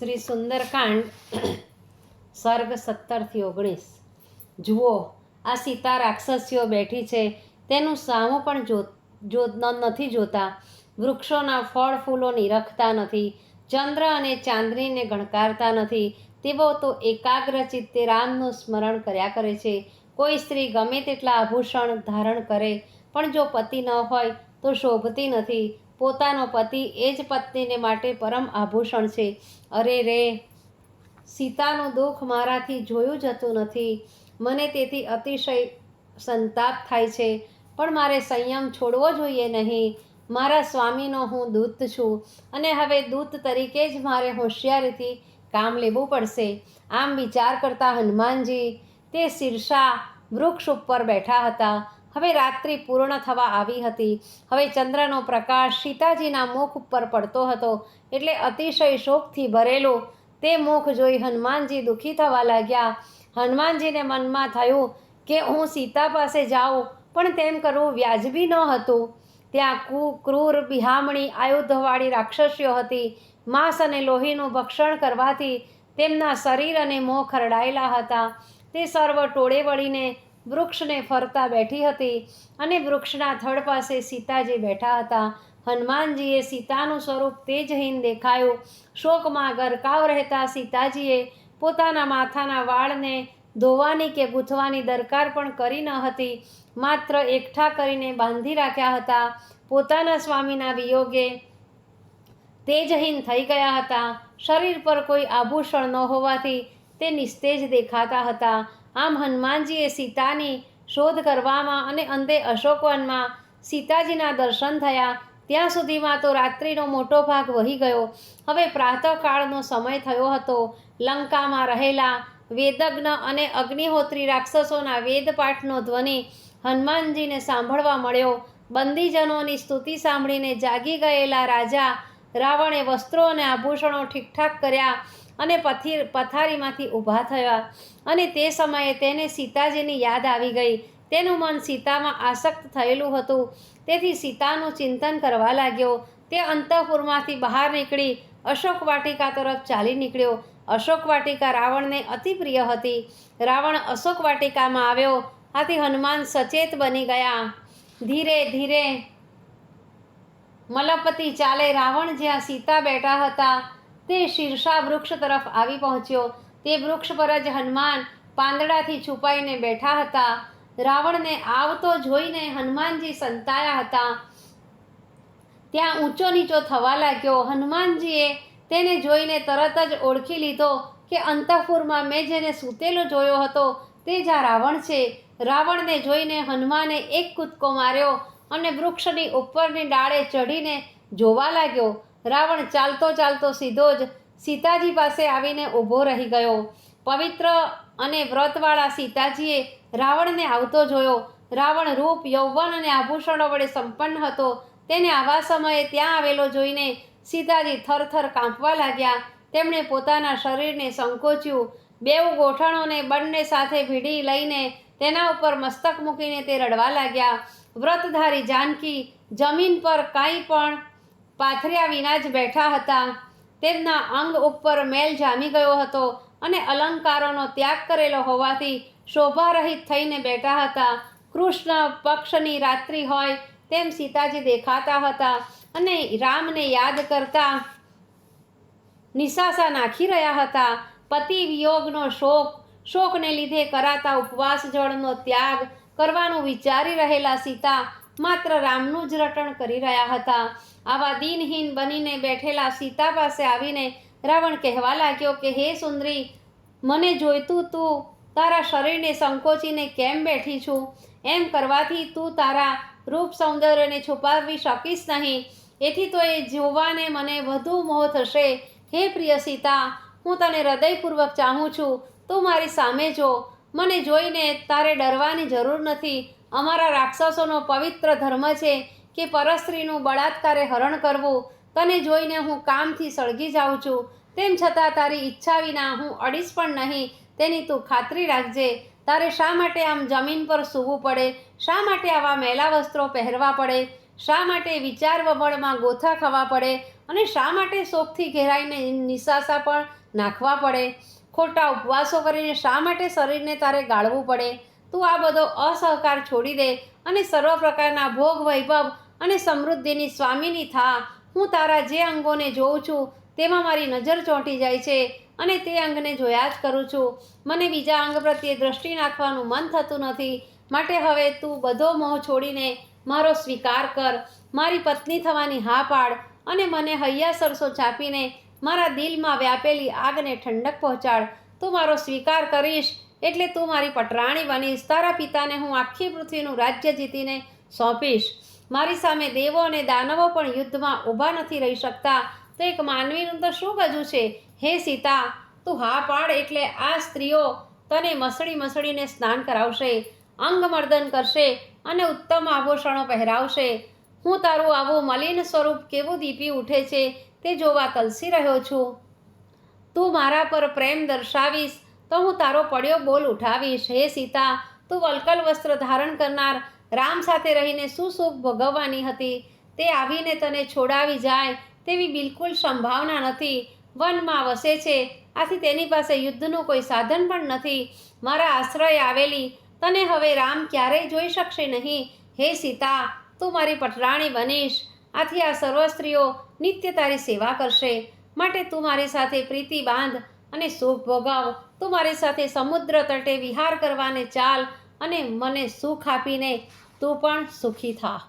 શ્રી સુંદરકાંડ સર્ગ સત્તરથી ઓગણીસ. જુઓ, આ સીતા રાક્ષસીઓ બેઠી છે. તેનું સામું પણ જો જો નથી જોતા. વૃક્ષોના ફળ ફૂલો નિરખતા નથી. ચંદ્ર અને ચાંદનીને ગણકારતા નથી. તેઓ તો એકાગ્ર ચિત્તે રામનું સ્મરણ કર્યા કરે છે. કોઈ સ્ત્રી ગમે તેટલા આભૂષણ ધારણ કરે, પણ જો પતિ ન હોય, તો શોભતી નથી. પોતાનો પતિ એ જ પત્નીને માટે પરમ આભૂષણ છે. અરે રે, સીતાનું દુઃખ મારાથી જોયું જતું નથી. મને તેથી અતિશય સંતાપ થાય છે. પણ મારે સંયમ છોડવો જોઈએ નહીં. મારા સ્વામીનો હું દૂત છું અને હવે દૂત તરીકે જ મારે હોશિયારીથી કામ લેવું પડશે. આમ વિચાર કરતા હનુમાનજી તે શીર્ષા વૃક્ષ ઉપર બેઠા હતા. હવે રાત્રિ પૂર્ણ થવા આવી હતી. હવે ચંદ્રનો પ્રકાશ સીતાજીના મુખ ઉપર પડતો હતો. એટલે અતિશય શોકથી ભરેલો તે મુખ જોઈ હનુમાનજી દુઃખી થવા લાગ્યા. હનુમાનજીને મનમાં થયું કે હું સીતા પાસે જાઉં, પણ તેમ કરવું વ્યાજબી ન હતું. ત્યાં કુ, ક્રૂર, બિહામણી, આયુધવાળી રાક્ષસીઓ હતી. માંસ અને લોહીનું ભક્ષણ કરવાથી તેમના શરીર અને મોં ખરડાયેલા હતા. તે સર્વ ટોળે વળીને વૃક્ષને ફરતા બેઠી હતી અને વૃક્ષના થડ પાસે સીતાજી બેઠા હતા. હનુમાનજીએ સીતાનું સ્વરૂપ તેજહીન દેખાયું. શોકમાં ગરકાવ રહેતા સીતાજીએ પોતાના માથાના વાળને ધોવાની કે ગૂંથવાની દરકાર પણ કરી ન હતી. માત્ર એકઠા કરીને બાંધી રાખ્યા હતા. પોતાના સ્વામીના વિયોગે તેજહીન થઈ ગયા હતા. શરીર પર કોઈ આભૂષણ ન હોવાથી તે નિસ્તેજ દેખાતા હતા. આમ હનુમાનજીએ સીતાની શોધ કરવામાં અને અંતે અશોકવનમાં સીતાજીના દર્શન થયા. ત્યાં સુધીમાં તો રાત્રિનો મોટો ભાગ વહી ગયો. હવે પ્રાતઃકાળનો સમય થયો હતો. લંકામાં રહેલા વેદજ્ઞ અને અગ્નિહોત્રી રાક્ષસોના વેદપાઠનો ધ્વનિ હનુમાનજીને સાંભળવા મળ્યો. બંદીજનોની સ્તુતિ સાંભળીને જાગી ગયેલા રાજા રાવણે વસ્ત્રો અને આભૂષણો ઠીકઠાક કર્યા. અને પથીર, પથારીમાંથી ઊભા થયા. અને તે સમયે તેને સીતાજીની યાદ આવી ગઈ. તેનું મન સીતામાં આસક્ત થયેલું હતું. તેથી સીતાનું ચિંતન કરવા લાગ્યો. તે અંતઃપુરમાંથી બહાર નીકળી અશોક વાટિકા તરફ ચાલી નીકળ્યો. અશોક વાટિકા રાવણને અતિ પ્રિય હતી. રાવણ અશોક વાટિકામાં આવ્યો. આથી હનુમાન સચેત બની ગયા. ધીરે ધીરે, મલપતિ ચાલે રાવણ જ્યાં સીતા બેઠા હતા. તે શીર્ષા વૃક્ષ તરફ આવી પહોંચ્યો. તે વૃક્ષ પર જ હનુમાન પાંદડાથી છુપાઈને બેઠા હતા. રાવણને આવતો જોઈને હનુમાનજી સંતાયા હતા. ત્યાં ઊંચો નીચો થવા લાગ્યો. હનુમાનજીએ તેને જોઈને તરત જ ઓળખી લીધો કે અંતઃપુરમાં મેં જેને સૂતેલો જોયો હતો તે જ આ રાવણ છે. રાવણને જોઈને હનુમાને એક કૂદકો માર્યો અને વૃક્ષની ઉપરની ડાળે ચઢીને જોવા લાગ્યો. રાવણ ચાલતો ચાલતો સીધો જ સીતાજી પાસે આવીને ઊભો રહી ગયો. પવિત્ર અને વ્રતવાળા સીતાજીએ રાવણને આવતો જોયો. રાવણ રૂપ, યૌવન અને આભૂષણો વડે સંપન્ન હતો. તેને આવા સમયે ત્યાં આવેલો જોઈને સીતાજી થરથર કાંપવા લાગ્યા. તેમણે પોતાના શરીરને સંકોચ્યું. બેઉ ગોઠણોને બંને સાથે ભીડી લઈને તેના ઉપર મસ્તક મૂકીને તે રડવા લાગ્યા. વ્રતધારી જાનકી જમીન પર કાંઈ પણ પાથર્યા વિના જ બેઠા હતા. તેમના અંગ ઉપર મેલ જામી ગયો હતો અને અલંકારોનો ત્યાગ કરેલો હોવાથી શોભારહિત થઈને બેઠા હતા. કૃષ્ણ પક્ષની રાત્રિ હોય તેમ સીતાજી દેખાતા હતા અને રામને યાદ કરતા નિશાસા નાખી રહ્યા હતા. પતિ વિયોગનો શોક, શોકને લીધે કરાતા ઉપવાસ જળનો ત્યાગ કરવાનું વિચારી રહેલા સીતા માત્ર રામનું જ રટણ કરી રહ્યા હતા. આવા દિનહીન બનીને બેઠેલા સીતા પાસે આવીને રાવણ કહેવા લાગ્યો કે, હે સુંદરી, મને જોઈતું તું, તારા શરીરને સંકોચીને કેમ બેઠી છું? એમ કરવાથી તું તારા રૂપ સૌંદર્યને છુપાવી શકીશ નહીં. એથી તો એ જોવાને મને વધુ મોહ થશે. હે પ્રિય સીતા, હું તને હૃદયપૂર્વક ચાહું છું. તું મારી સામે જો. મને જોઈને તારે ડરવાની જરૂર નથી. અમારા રાક્ષસોનો પવિત્ર ધર્મ છે કે પરસ્ત્રીનું બળાત્કારે હરણ કરવું. તને જોઈને હું કામથી સળગી જાઉં છું. તેમ છતાં તારી ઈચ્છા વિના હું અડીશ પણ નહીં. તેની તું ખાતરી રાખજે. તારે શા માટે આમ જમીન પર સૂવું પડે? શા માટે આવા મેલા વસ્ત્રો પહેરવા પડે? શા માટે વિચાર વમળમાં ગોથા ખાવા પડે? અને શા માટે શોખથી ઘેરાઈને નિશાસા પણ નાખવા પડે? ખોટા ઉપવાસો કરીને શા માટે શરીરને તારે ગાળવું પડે? તું આ બધો અસહકાર છોડી દે અને સર્વ પ્રકારના ભોગ વૈભવ અને સમૃદ્ધિની સ્વામીની થા. હું તારા જે અંગોને જોઉં છું, તેમાં મારી નજર ચોંટી જાય છે અને તે અંગને જોયા જ કરું છું. મને બીજા અંગ પ્રત્યે દ્રષ્ટિ નાખવાનું મન થતું નથી. માટે હવે તું બધો મોહ છોડીને મારો સ્વીકાર કર. મારી પત્ની થવાની હા પાડ અને મને હૈયા સરસો ચાપીને મારા દિલમાં વ્યાપેલી આગને ઠંડક પહોંચાડ. તું મારો સ્વીકાર કરીશ એટલે તું મારી પટરાણી બનીશ. તારા પિતાને હું આખી પૃથ્વીનું રાજ્ય જીતીને સોંપીશ. મારી સામે દેવો અને દાનવો પણ યુદ્ધમાં ઊભા નથી રહી શકતા. તો એક માનવીનું તો શું ગજું છે? હે સીતા, તું હા પાડ એટલે આ સ્ત્રીઓ તને મસળી મસળીને સ્નાન કરાવશે, અંગમર્દન કરશે અને ઉત્તમ આભૂષણો પહેરાવશે. હું તારું આવું મલિન સ્વરૂપ કેવું દીપી ઉઠે છે તે જોવા તલસી રહ્યો છું. તું મારા પર પ્રેમ દર્શાવીશ તો હું તારો પડ્યો બોલ ઉઠાવીશ. હે સીતા, તું વલકલ વસ્ત્ર ધારણ કરનાર, રામ સાથે રહીને શું સુખ ભોગવવાની હતી? તે આવીને તને છોડાવી જાય તેવી બિલકુલ સંભાવના નથી. વનમાં વસે છે. આથી તેની પાસે યુદ્ધનું કોઈ સાધન પણ નથી. મારા આશ્રય આવેલી. તને હવે રામ ક્યારેય જોઈ શકશે નહીં. હે સીતા, તું મારી પટરાણી બનીશ. આથી આ સર્વ સ્ત્રીઓ નિત્ય તારી સેવા કરશે. માટે તું મારી સાથે પ્રીતિ બાંધ અને સુખ ભોગવ. તું મારી સાથે સમુદ્ર તટે વિહાર કરવાને ચાલ અને મને સુખ આપીને તું પણ સુખી થા.